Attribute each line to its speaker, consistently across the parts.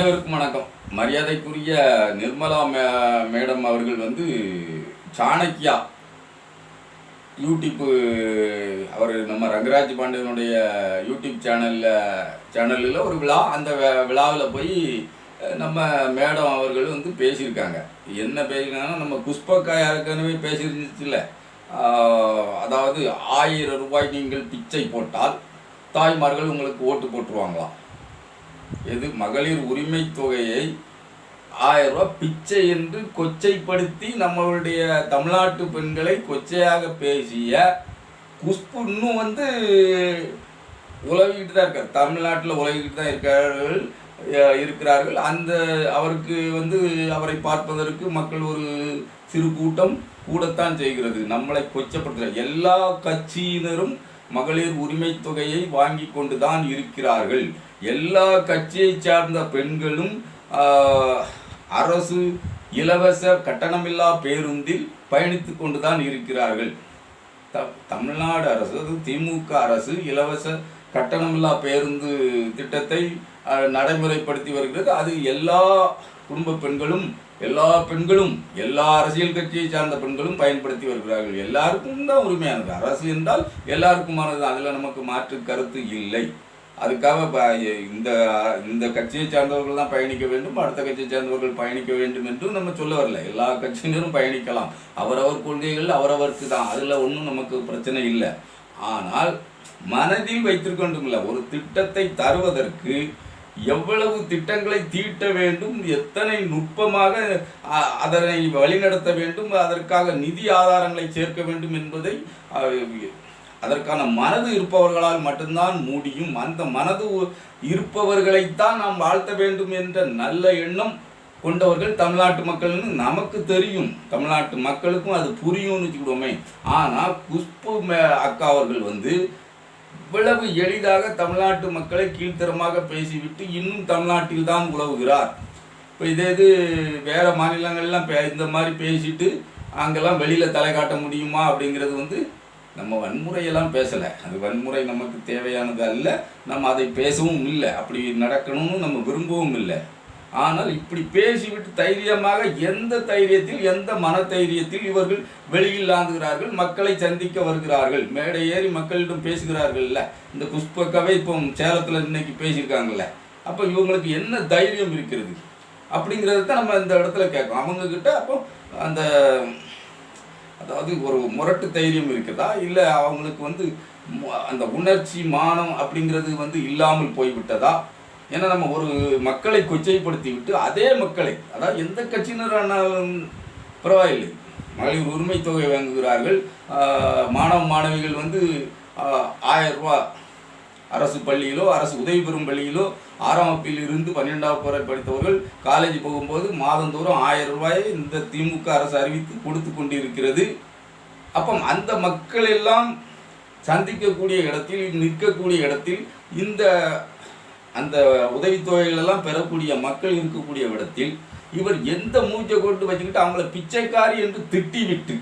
Speaker 1: அனைவருக்கும் வணக்கம். மரியாதைக்குரிய நிர்மலா மே மேடம் அவர்கள் வந்து சாணக்கியா யூடியூப்பு அவர் நம்ம ரங்கராஜ் பாண்டியனுடைய யூடியூப் சேனலில் சேனலில் ஒரு விழா அந்த விழாவில் போய் நம்ம மேடம் அவர்கள் வந்து பேசியிருக்காங்க. என்ன பேசியிருக்காங்கன்னா நம்ம புஷ்பக்கா ஏற்கனவே பேசியிருந்துச்சுல்ல. அதாவது ஆயிரம் ரூபாய் நீங்கள் பிச்சை போட்டால் தாய்மார்கள் உங்களுக்கு ஓட்டு போட்டுருவாங்களாம். எது மகளிர் உரிமை தொகையை ஆயிரம் ரூபாய் பிச்சை என்று கொச்சைப்படுத்தி நம்மளுடைய தமிழ்நாட்டு பெண்களை கொச்சையாக பேசிய குஷ்பு இன்னும் வந்து உலகிட்டு தான் இருக்கார். தமிழ்நாட்டில் உலகிட்டு தான் இருக்கார்கள் அஹ் இருக்கிறார்கள். அந்த அவருக்கு வந்து அவரை பார்ப்பதற்கு மக்கள் ஒரு சிறு கூட்டம் கூடத்தான் செய்கிறது. நம்மளை கொச்சப்படுத்துகிற எல்லா கட்சியினரும் மகளிர் உரிமை தொகையை வாங்கி கொண்டு தான் இருக்கிறார்கள். எல்லா கட்சியை சார்ந்த பெண்களும் அரசு இலவச கட்டணமில்லா பேருந்தில் பயணித்து கொண்டுதான் இருக்கிறார்கள். த தமிழ்நாடு அரசு அது திமுக அரசு இலவச கட்டணமில்லா பேருந்து திட்டத்தை நடைமுறைப்படுத்தி வருகிறது. அது எல்லா குடும்ப பெண்களும் எல்லா பெண்களும் எல்லா அரசியல் கட்சியை சார்ந்த பெண்களும் பயன்படுத்தி வருகிறார்கள். எல்லாருக்கும் தான் உரிமையானது. அரசு என்றால் எல்லாருக்குமானது அதில் நமக்கு மாற்று கருத்து இல்லை. அதுக்காக ப- இந்த இந்த கட்சியை சார்ந்தவர்கள் தான் பயணிக்க வேண்டும் அடுத்த கட்சியை சார்ந்தவர்கள் பயணிக்க வேண்டும் என்றும் நம்ம சொல்ல வரல. எல்லா கட்சியினரும் பயணிக்கலாம். அவரவர் கொள்கைகள் அவரவருக்கு தான் அதில் ஒன்றும் நமக்கு பிரச்சனை இல்லை. ஆனால் மனதில் வைத்திருக்கொண்டும் இல்லை ஒரு திட்டத்தை தருவதற்கு எவ்வளவு திட்டங்களை தீட்ட வேண்டும் எத்தனை நுட்பமாக அதனை வழிநடத்த வேண்டும் அதற்காக நிதி ஆதாரங்களை சேர்க்க வேண்டும் என்பதை அதற்கான மனது இருப்பவர்களால் மட்டும்தான் முடியும். அந்த மனது இருப்பவர்களைத்தான் நாம் வாழ்த்த வேண்டும் என்ற நல்ல எண்ணம் கொண்டவர்கள் தமிழ்நாட்டு மக்கள்னு நமக்கு தெரியும். தமிழ்நாட்டு மக்களுக்கும் அது புரியும்னு வச்சுக்கிடுவோமே. ஆனால் குஷ்பு மே- அக்கா அவர்கள் வந்து இவ்வளவு எளிதாக தமிழ்நாட்டு மக்களை கீழ்த்தரமாக பேசிவிட்டு இன்னும் தமிழ்நாட்டில் தான் உழவுகிறார் இப்போ இதே இது வேறு மாநிலங்கள்லாம் பே இந்த மாதிரி பேசிட்டு அங்கெல்லாம் வெளியில் தலை காட்ட முடியுமா அப்படிங்கிறது வந்து நம்ம வன்முறையெல்லாம் பேசலை. அது வன்முறை நமக்கு தேவையானது அல்ல. நம்ம அதை பேசவும் இல்லை. அப்படி நடக்கணும்னு நம்ம விரும்பவும் இல்லை. ஆனால் இப்படி பேசிவிட்டு தைரியமாக எந்த தைரியத்தில் எந்த மன தைரியத்தில் இவர்கள் வெளியில் ஆந்துகிறார்கள் மக்களை சந்திக்க வருகிறார்கள் மேடை ஏறி மக்களிடம் பேசுகிறார்கள்ல இந்த புஷ்பக்காவே இப்போ சேலத்தில் இன்னைக்கு பேசியிருக்காங்கல்ல. அப்போ இவங்களுக்கு என்ன தைரியம் இருக்கிறது? அப்படிங்கிறத தான் நம்ம இந்த இடத்துல கேட்கணும். அவங்கக்கிட்ட அப்போ அந்த அதாவது ஒரு முரட்டு தைரியம் இருக்குதா? இல்லை அவங்களுக்கு வந்து அந்த உணர்ச்சி மானம் அப்படிங்கிறது வந்து இல்லாமல் போய்விட்டதா? ஏன்னா நம்ம ஒரு மக்களை கொச்சைப்படுத்தி விட்டு அதே மக்களை அதாவது எந்த கட்சியினரானாலும் பரவாயில்லை. மகளிர் உரிமை தொகை வாங்குகிறார்கள் மாணவ மாணவிகள் வந்து ஆயிரம் ரூபா அரசு பள்ளியிலோ அரசு உதவி பெறும் பள்ளியிலோ ஆறாம் வகுப்பில் இருந்து பன்னிரெண்டாவது வரை படித்தவர்கள் காலேஜ் போகும்போது மாதந்தோறும் ஆயிரம் ரூபாயை இந்த திமுக அரசு அறிவித்து கொடுத்து கொண்டிருக்கிறது. அப்போ அந்த மக்கள் எல்லாம் சந்திக்கக்கூடிய இடத்தில் நிற்கக்கூடிய இடத்தில் இந்த அந்த உதவித்தொகைகளெல்லாம் பெறக்கூடிய மக்கள் இருக்கக்கூடிய இடத்தில் இவர் எந்த மூச்சை கொண்டு வச்சுக்கிட்டு அவங்கள பிச்சைக்காரி என்று திட்டிவிட்டு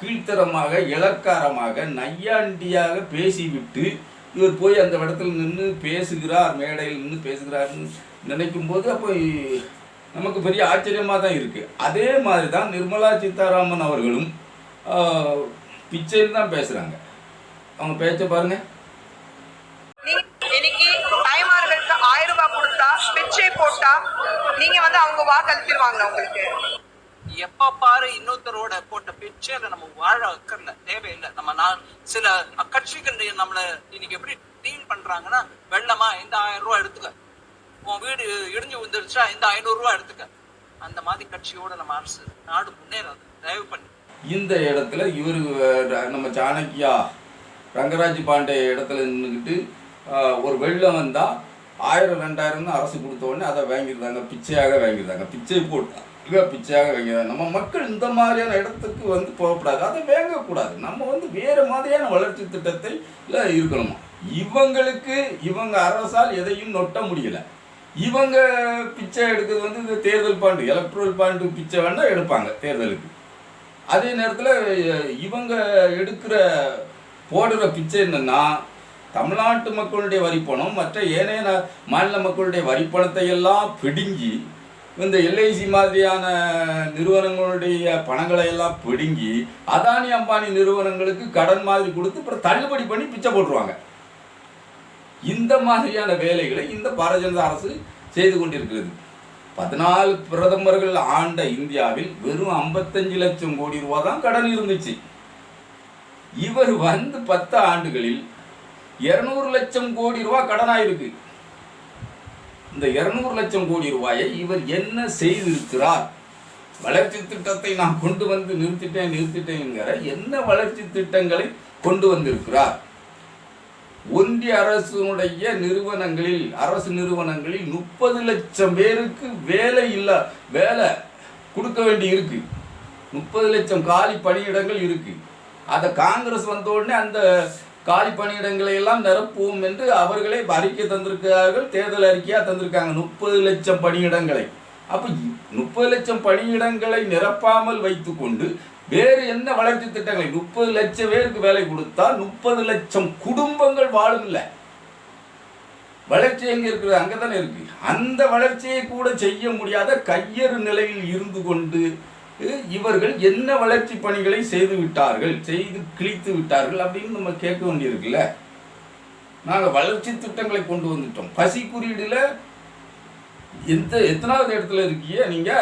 Speaker 1: கீழ்த்தரமாக இலக்காரமாக நையாண்டியாக பேசிவிட்டு இவர் போய் அந்த இடத்துல நின்று பேசுகிறார் மேடையில் நின்று பேசுகிறார்னு நினைக்கும் போது அப்போ நமக்கு பெரிய ஆச்சரியமாக தான் இருக்குது அதே மாதிரி தான் நிர்மலா சீதாராமன் அவர்களும் ஆஹ், பிச்சைன்னு தான் பேசுகிறாங்க அவங்க பேச்சை பாருங்கள்
Speaker 2: ஆயிரம் ரூபாய் கொடுத்தா பிச்சை போட்டா நீங்க வந்து அவங்க வாக்களித்திருவாங்க உங்களுக்கு.
Speaker 3: எப்ப பாரு இன்னொருத்தரோட போட்ட பிக்சர்ல நம்ம வாழ அக்கறல தேவையில்லை. நம்ம நான் சில கட்சிகள் நம்மள இன்னைக்கு எப்படி டீல் பண்றாங்கன்னா வெள்ளமா இந்த ஆயிரம் ரூபாய் எடுத்துக்க. உன் வீடு இடிஞ்சு விழுந்துருச்சா இந்த ஐநூறு ரூபாய் எடுத்துக்க. அந்த மாதிரி கட்சியோட நம்ம அரசு நாடு முன்னேறாது. தயவு பண்ணி.
Speaker 1: இந்த இடத்துல இவர் நம்ம சாணக்கியா ரங்கராஜ் பாண்டே இடத்துல நின்றுக்கிட்டு ஒரு வெள்ளம் வந்தால் ஆயிரம் ரெண்டாயிரம்னு அரசு கொடுத்த உடனே அதை வாங்கியிருந்தாங்க பிச்சையாக வாங்கியிருந்தாங்க பிச்சை இவ பிச்சையாக வைங்க நம்ம மக்கள் இந்த மாதிரியான இடத்துக்கு வந்து போகக்கூடாது. அதை வேங்கக்கூடாது. நம்ம வந்து வேறு மாதிரியான வளர்ச்சி திட்டத்தை இருக்கணுமா? இவங்களுக்கு இவங்க அரசால் எதையும் நொட்ட முடியல. இவங்க பிச்சை எடுக்கிறது வந்து இந்த தேர்தல் பாண்டு எலக்ட்ரல் பாண்டு பிச்சை வேணால் எடுப்பாங்க தேர்தலுக்கு. அதே நேரத்தில் இவங்க எடுக்கிற போடுற பிச்சை என்னென்னா தமிழ்நாட்டு மக்களுடைய வரிப்பணம் மற்ற ஏனைய மாநில மக்களுடைய வரிப்பணத்தை எல்லாம் பிடுங்கி இந்த எல்ஐசி மாதிரியான நிறுவனங்களுடைய பணங்களை எல்லாம் பிடுங்கி அதானி அம்பானி நிறுவனங்களுக்கு கடன் மாதிரி கொடுத்து அப்புறம் தள்ளுபடி பண்ணி பிச்சை போட்டுருவாங்க. இந்த மாதிரியான வேலைகளை இந்த பாரதிய ஜனதா அரசு செய்து கொண்டிருக்கிறது. பதினாலு பிரதமர்கள் ஆண்ட இந்தியாவில் வெறும் 55 லட்சம் கோடி ரூபா தான் கடன் இருந்துச்சு. இவர் வந்து பத்து ஆண்டுகளில் இருநூறு லட்சம் கோடி ரூபா கடனாயிருக்கு. இந்த இருநூறு லட்சம் கோடி ரூபாயை இவர் என்ன செய்திருக்கிறார்? வளர்ச்சி திட்டத்தை நான் கொண்டு வந்து நிறுத்திட்டேன் நிறுத்திட்டேங்கிற என்ன வளர்ச்சி திட்டங்களை கொண்டு வந்திருக்கிறார்? ஒன்றிய அரசுடைய நிறுவனங்களில் அரசு நிறுவனங்களில் முப்பது லட்சம் பேருக்கு வேலை இல்லை வேலை கொடுக்க வேண்டி இருக்கு. முப்பது லட்சம் காலி பணியிடங்கள் இருக்கு. அதை காங்கிரஸ் வந்த உடனே அந்த காலி பணியிடங்களை எல்லாம் நிரப்புவோம் என்று அவர்களே அறிக்கை தந்திருக்கிறார்கள். தேர்தல் அறிக்கையாக தந்திருக்காங்க. முப்பது லட்சம் பணியிடங்களை. அப்போ முப்பது லட்சம் பணியிடங்களை நிரப்பாமல் வைத்துக்கொண்டு வேறு என்ன வளர்ச்சி திட்டங்களை? முப்பது லட்சம் பேருக்கு வேலை கொடுத்தா முப்பது லட்சம் குடும்பங்கள் வாழும் இல்ல. வளர்ச்சி எங்கே இருக்குது? அங்கதானே இருக்கு. அந்த வளர்ச்சியை கூட செய்ய முடியாத கையறு நிலையில் இருந்து கொண்டு இவர்கள் என்ன வளர்ச்சி பணிகளை செய்து விட்டார்கள் செய்து கிழித்து விட்டார்கள் அப்படின்னு நம்ம கேட்க வேண்டியிருக்குல்ல. நாங்க வளர்ச்சி திட்டங்களை கொண்டு வந்துட்டோம். பசி குறியீடுல எந்த எத்தனாவது இடத்துல இருக்கீங்க நீங்க?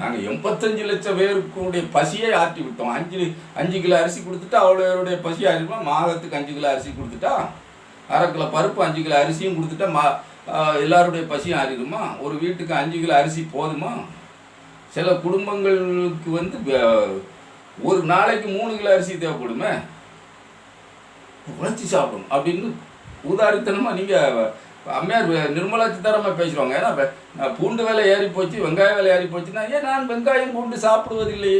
Speaker 1: நாங்கள் எண்பத்தஞ்சு லட்சம் பேருக்குடைய பசியை ஆற்றி விட்டோம். அஞ்சு அஞ்சு கிலோ அரிசி கொடுத்துட்டா அவ்வளோருடைய பசியை ஆறிடுமா மாதத்துக்கு அஞ்சு கிலோ அரிசி கொடுத்துட்டா? அரை கிலோ பருப்பு அஞ்சு கிலோ அரிசியும் கொடுத்துட்டா மா எல்லாருடைய பசியும் ஆறிடுமா? ஒரு வீட்டுக்கு அஞ்சு கிலோ அரிசி போதுமா? சில குடும்பங்களுக்கு வந்து ஒரு நாளைக்கு மூணு கிலோ அரிசி தேவைப்படுமே? உழைச்சி சாப்பிடணும். அப்படின்னு ஊதாரித்தனமாக நீங்கள் அம்மையார் நிர்மலா சீதாராமன் பேசுவாங்க. ஏன்னா பூண்டு விலை ஏறி போச்சு வெங்காய விலை ஏறி போச்சுன்னா ஏன் நான் வெங்காயம் பூண்டு சாப்பிடுவதில்லை?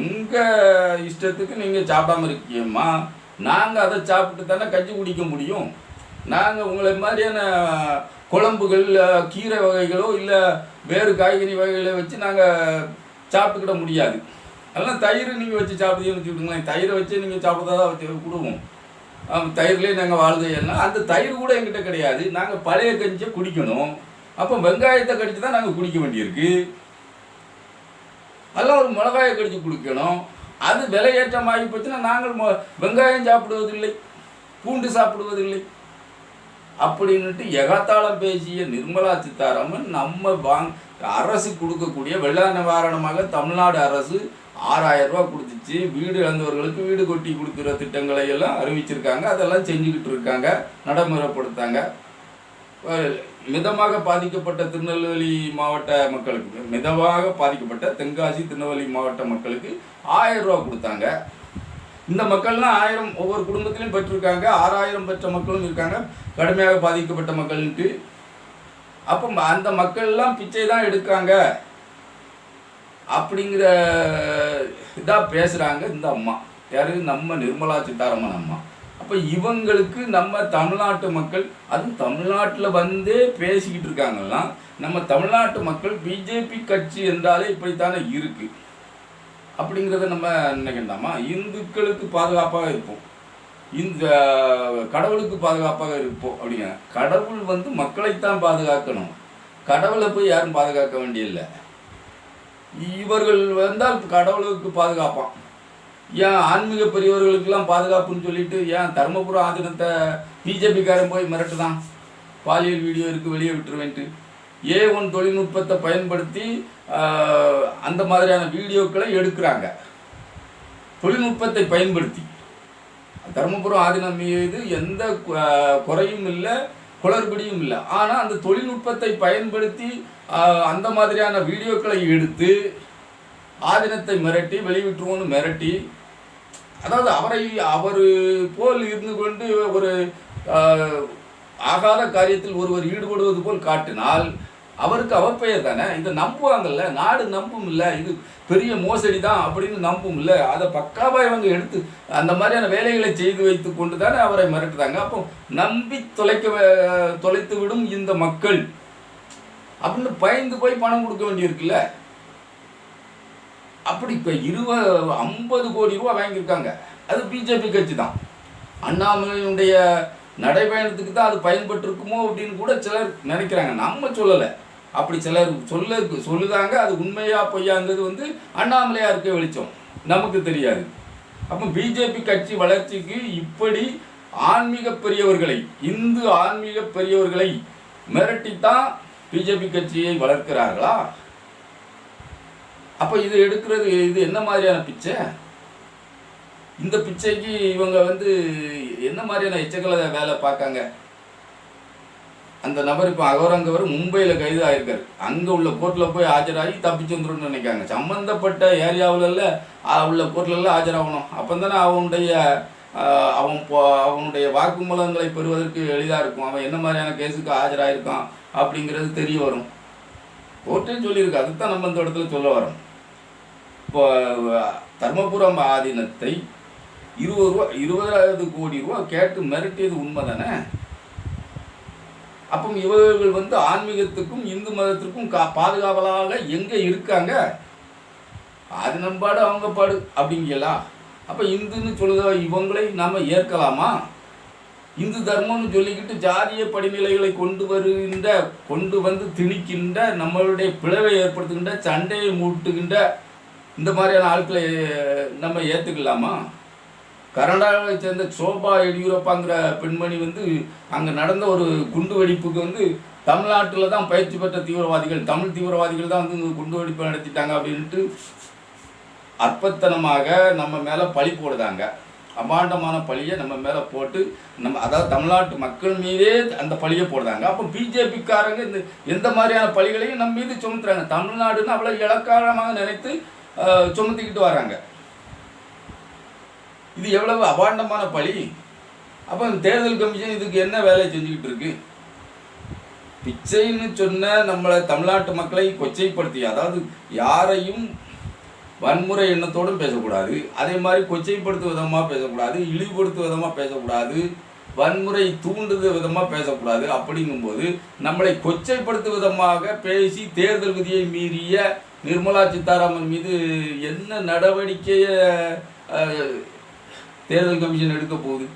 Speaker 1: உங்கள் இஷ்டத்துக்கு நீங்கள் சாப்பிடாம இருக்கீங்கம்மா. நாங்கள் அதை சாப்பிட்டு தானே கஞ்சி குடிக்க முடியும். நாங்கள் உங்களை மாதிரியான குழம்புகள் இல்லை கீரை வகைகளோ இல்லை வேறு காய்கறி வகைகளை வச்சு நாங்கள் சாப்பிட்டுக்கிட முடியாது. அதெல்லாம் தயிர் நீங்கள் வச்சு சாப்பிடுறீங்கன்னு வச்சுக்கிட்டுங்களேன். தயிரை வச்சு நீங்கள் சாப்பிட்றதா வச்சு கொடுவோம். தயிர்லேயே நாங்கள் வாழ்க்கையெல்லாம் அந்த தயிர் கூட எங்கிட்ட கிடையாது. நாங்கள் பழைய கஞ்சியை குடிக்கணும். அப்போ வெங்காயத்தை கடிச்சு தான் நாங்கள் குடிக்க வேண்டியிருக்கு. அதெல்லாம் ஒரு மிளகாயை கடிச்சு குடிக்கணும். அது விலையேற்றமாகி போச்சுன்னா நாங்கள் மொ- வெங்காயம் சாப்பிடுவதில்லை. பூண்டு சாப்பிடுவதில்லை. அப்படின்னுட்டு எகத்தாளம் பேசிய நிர்மலா சீதாராமன் நம்ம வாங் அரசு கொடுக்கக்கூடிய வெள்ள நிவாரணமாக தமிழ்நாடு அரசு ஆறாயிரம் கொடுத்துச்சு. வீடு இழந்தவர்களுக்கு வீடு கொட்டி கொடுக்குற திட்டங்களை எல்லாம் அறிவிச்சிருக்காங்க. அதெல்லாம் செஞ்சுக்கிட்டு இருக்காங்க. நடைமுறைப்படுத்தாங்க. மிதமாக பாதிக்கப்பட்ட திருநெல்வேலி மாவட்ட மக்களுக்கு மிதமாக பாதிக்கப்பட்ட தென்காசி திருநெல்வேலி மாவட்ட மக்களுக்கு ஆயிரம் ரூபா கொடுத்தாங்க. இந்த மக்கள்லாம் ஆயிரம் ஒவ்வொரு குடும்பத்திலையும் பெற்றிருக்காங்க ஆறாயிரம் பெற்ற மக்களும் இருக்காங்க கடுமையாக பாதிக்கப்பட்ட மக்கள்ன்ட்டு அப்போ அந்த மக்கள்லாம் பிச்சை தான் எடுக்காங்க அப்படிங்கிற இதாக பேசுகிறாங்க இந்த அம்மா. யாரு? நம்ம நிர்மலா சீதாராமன் அம்மா. அப்போ இவங்களுக்கு நம்ம தமிழ்நாட்டு மக்கள் அதுவும் தமிழ்நாட்டில் வந்தே பேசிக்கிட்டு இருக்காங்கலாம் நம்ம தமிழ்நாட்டு மக்கள் பிஜேபி கட்சி என்றாலே இப்படித்தானே இருக்கு. அப்படிங்கிறத நம்ம நினைக்கண்டாமா இந்துக்களுக்கு பாதுகாப்பாக இருப்போம். இந்த கடவுளுக்கு பாதுகாப்பாக இருப்போம் அப்படிங்க கடவுள் வந்து மக்களைத்தான் பாதுகாக்கணும். கடவுளை போய் யாரும் பாதுகாக்க வேண்டியதில்லை. இவர்கள் வந்தால் கடவுளுக்கு பாதுகாப்பான் ஏன் ஆன்மீக பெரியவர்களுக்கெல்லாம் பாதுகாப்புன்னு சொல்லிட்டு ஏன் தருமபுரம் ஆதீனத்தை பிஜேபிக்காரன் போய் மிரட்டுதான்? பாலியல் வீடியோ இருக்குது வெளியே விட்டுருவேன்ட்டு. ஏ ஒன் தொழில்நுட்பத்தை பயன்படுத்தி அந்த மாதிரியான வீடியோக்களை எடுக்கிறாங்க. தொழில்நுட்பத்தை பயன்படுத்தி. தருமபுரம் ஆதீனம் மீது எந்த குறையும் இல்லை குளறுபடியும் இல்லை. ஆனால் அந்த தொழில்நுட்பத்தை பயன்படுத்தி அந்த மாதிரியான வீடியோக்களை எடுத்து ஆதீனத்தை மிரட்டி வெளியிட்டுருவோன்னு மிரட்டி அதாவது அவரை அவர் போல் இருந்து கொண்டு ஒரு ஆகாத காரியத்தில் ஒருவர் ஈடுபடுவது போல் காட்டினால் அவருக்கு அவர் பெயர் தானே? இதை நம்புவாங்கல்ல. நாடு நம்பும் இல்லை இது பெரிய மோசடி தான் அப்படின்னு நம்பும் இல்லை அதை பக்காவாக இவங்க எடுத்து அந்த மாதிரியான வேலைகளை செய்து வைத்து கொண்டு தானே அவரை மிரட்டுறாங்க. அப்போ நம்பி தொலைக்க வே- தொலைத்து விடும் இந்த மக்கள் அப்படின்னு பயந்து போய் பணம் கொடுக்க வேண்டியிருக்குல்ல. அப்படி இப்போ இருபது ஐம்பது கோடி ரூபா வாங்கியிருக்காங்க. அது பிஜேபி கட்சி தான் அண்ணாமலையினுடைய நடைபயணத்துக்கு தான் அது பயன்பட்டிருக்குமோ அப்படின்னு கூட சிலர் நினைக்கிறாங்க. நம்ம சொல்லலை. அப்படி சிலர் சொல்ல சொல்லுதாங்க அது உண்மையா பொய்யாங்கிறது வந்து அண்ணாமலையாக இருக்க வெளிச்சம். நமக்கு தெரியாது. அப்போ பிஜேபி கட்சி வளர்ச்சிக்கு இப்படி ஆன்மீக பெரியவர்களை இந்து ஆன்மீக பெரியவர்களை மிரட்டித்தான் பிஜேபி கட்சியை வளர்க்கிறார்களா? அப்போ இது எடுக்கிறது இது என்ன மாதிரியான பிச்சை? இந்த பிச்சைக்கு இவங்க வந்து என்ன மாதிரியான எச்சக்கலை வேலை பார்க்காங்க? அந்த நபர் இப்போ அகோரங்கவர் மும்பையில் கைது ஆயிருக்காரு. அங்கே உள்ள கோர்ட்டில் போய் ஆஜராகி தப்பிச்சு வந்துடும் நினைக்காங்க. சம்மந்தப்பட்ட ஏரியாவிலல்ல உள்ள கோர்ட்லலாம் ஆஜராகணும். அப்போ தானே அவனுடைய அவன் போ அவனுடைய வாக்குமூலங்களை பெறுவதற்கு எளிதாக இருக்கும். அவன் என்ன மாதிரியான கேஸுக்கு ஆஜராயிருக்கான் அப்படிங்கிறது தெரிய வரும். கோர்ட்டே சொல்லியிருக்கு. அதுதான் நம்ம இந்த இடத்துல சொல்ல வரோம். இப்போ தர்மபுரம் ஆதீனத்தை இருபது ரூபா இருபதாவது கோடி ரூபா கேட்டு மிரட்டியது உண்மை தானே அப்போ இவர்கள் வந்து ஆன்மீகத்துக்கும் இந்து மதத்திற்கும் கா பாதுகாவலாக எங்கே இருக்காங்க? அது நம்பாடு அவங்க பாடு அப்படிங்களா அப்போ இந்துன்னு சொல்லுத இவங்களை நாம் ஏற்கலாமா? இந்து தர்மம்னு சொல்லிக்கிட்டு ஜாதிய படிநிலைகளை கொண்டு வருகின்ற கொண்டு வந்து திணிக்கின்ற நம்மளுடைய பிளவை ஏற்படுத்துகின்ற சண்டையை மூட்டுகின்ற இந்த மாதிரியான ஆட்களை நம்ம ஏற்றுக்கலாமா கர்நாடகாவை சேர்ந்த சோபா எடியூரப்பாங்கிற பெண்மணி வந்து அங்கே நடந்த ஒரு குண்டு வெடிப்புக்கு வந்து தமிழ்நாட்டில் தான் பயிற்சி பெற்ற தீவிரவாதிகள் தமிழ் தீவிரவாதிகள் தான் வந்து குண்டு வெடிப்பு நடத்திட்டாங்க அப்படின்ட்டு அற்பத்தனமாக நம்ம மேலே பழி போடுதாங்க. அபாண்டமான பழியை நம்ம மேலே போட்டு நம்ம அதாவது தமிழ்நாட்டு மக்கள் மீதே அந்த பழியை போடுறாங்க அப்போ பிஜேபிக்காரங்க இந்த எந்த மாதிரியான பழிகளையும் நம்ம மீது சுமத்துறாங்க. தமிழ்நாடுன்னு அவ்வளோ இலக்காரமாக நினைத்து சுமத்திக்கிட்டு வராங்க. இது எவ்வளவு அபாண்டமான பழி? அப்போ தேர்தல் கமிஷன் இதுக்கு என்ன வேலை செஞ்சுக்கிட்டு இருக்கு? பிச்சைன்னு சொன்ன நம்மளை தமிழ்நாட்டு மக்களை கொச்சைப்படுத்தி அதாவது யாரையும் வன்முறை எண்ணத்தோடும் பேசக்கூடாது அதே மாதிரி கொச்சைப்படுத்து விதமாக பேசக்கூடாது இழிவுபடுத்து விதமாக பேசக்கூடாது வன்முறை தூண்டுது விதமாக பேசக்கூடாது அப்படிங்கும்போது நம்மளை கொச்சைப்படுத்து விதமாக பேசி தேர்தல் விதியை மீறிய நிர்மலா சீதாராமன் மீது என்ன நடவடிக்கையை தேர்தல் கமிஷன் எடுக்க போகுது.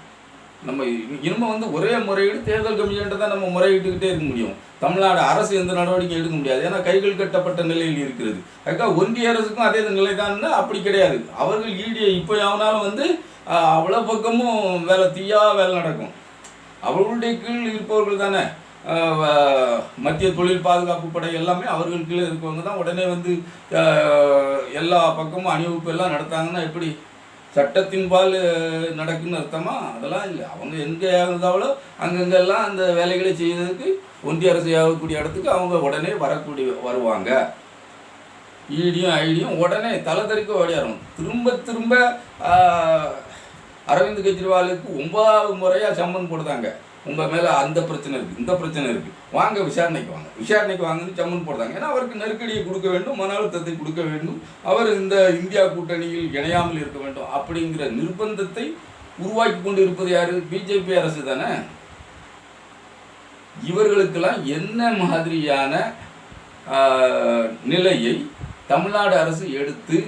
Speaker 1: நம்ம இனிமே வந்து ஒரே முறையீடு தேர்தல் கமிஷன்ட்டு தான் நம்ம முறையிட்டுக்கிட்டே இருக்க முடியும். தமிழ்நாடு அரசு எந்த நடவடிக்கையும் எடுக்க முடியாது. ஏன்னா கைகள் கட்டப்பட்ட நிலையில் இருக்கிறது. அதுக்காக ஒன்றிய அரசுக்கும் அதே நிலை அப்படி கிடையாது. அவர்கள் ஈடியை இப்போ எவனாலும் வந்து அவ்வளோ பக்கமும் வேலை தீயாக வேலை நடக்கும். அவர்களுடைய கீழ் இருப்பவர்கள் தானே. மத்திய தொழில் பாதுகாப்பு படை எல்லாமே அவர்கள் கீழே இருக்கவங்க தான். உடனே வந்து எல்லா பக்கமும் அணிவகுப்பு எல்லாம் நடத்தாங்கன்னா எப்படி சட்டத்தின்பால் நடக்குன்னு அர்த்தமா? அதெல்லாம் இல்லை. அவங்க எங்கே இருந்தாங்களோ அங்கங்கெல்லாம் அந்த வேலைகளை செய்வதற்கு ஒன்றிய அரசு ஆகக்கூடிய இடத்துக்கு அவங்க உடனே வரக்கூடிய வருவாங்க. ஈடியும் ஐடியும் உடனே தலை தெறிக்க ஓடியாரும். திரும்ப திரும்ப அரவிந்த் கெஜ்ரிவாலுக்கு ஒன்பதாவது முறையாக சம்மன் போடுதாங்க. உங்கள் மேலே அந்த பிரச்சனை இருக்குது இந்த பிரச்சனை இருக்குது வாங்க விசாரணைக்கு வாங்க. விசாரணைக்கு வாங்கன்னு சம்மன் போடுறாங்க. ஏன்னா அவருக்கு நெருக்கடியை கொடுக்க வேண்டும் மன அழுத்தத்தை கொடுக்க வேண்டும். அவர் இந்த இந்தியா கூட்டணியில் இணையாமல் இருக்க வேண்டும் அப்படிங்கிற நிர்பந்தத்தை உருவாக்கி கொண்டு இருப்பது யார்? பிஜேபி அரசு தானே? இவர்களுக்கெல்லாம் என்ன மாதிரியான நிலையை தமிழ்நாடு அரசு எடுத்து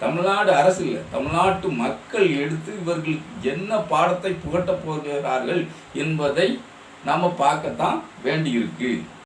Speaker 1: தமிழ்நாடு அரசு இல்லை. தமிழ்நாட்டு மக்கள் எடுத்து இவர்களுக்கு என்ன பாடத்தை புகட்டப் போகிறார்கள் என்பதை நாம் பார்க்கத்தான் வேண்டியிருக்கு.